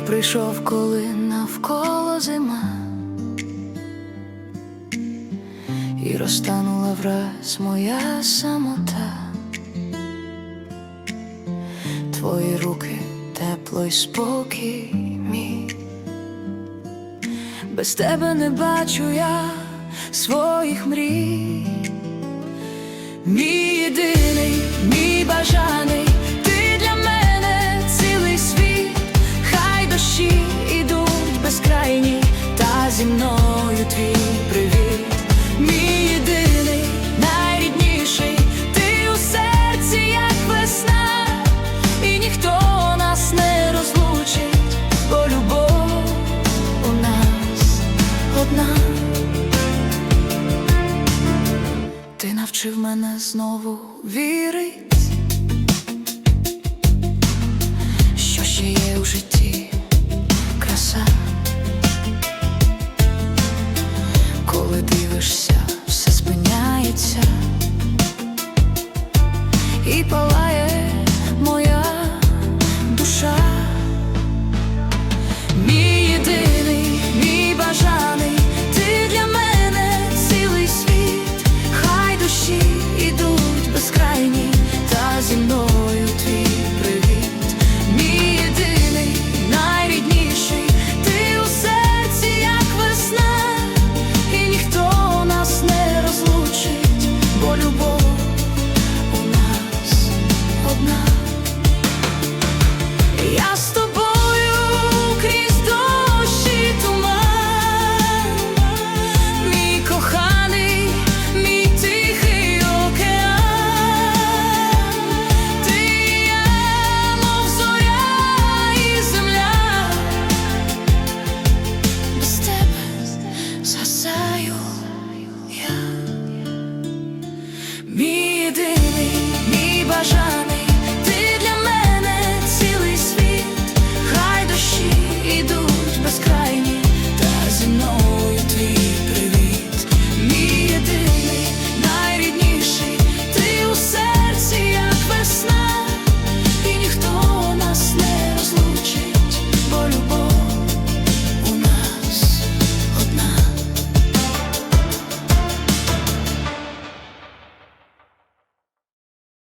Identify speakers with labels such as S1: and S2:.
S1: прийшов, коли навколо зима, і розтанула враз моя самота. Твої руки, тепло й спокій мій. Без тебе не бачу я своїх мрій. Мій єдиний, мій зі мною твій привіт. Мій єдиний, найрідніший, ти у серці, як весна, і ніхто нас не розлучить, бо любов у нас одна. Ти навчив мене знову вірить, і палає. i'm başa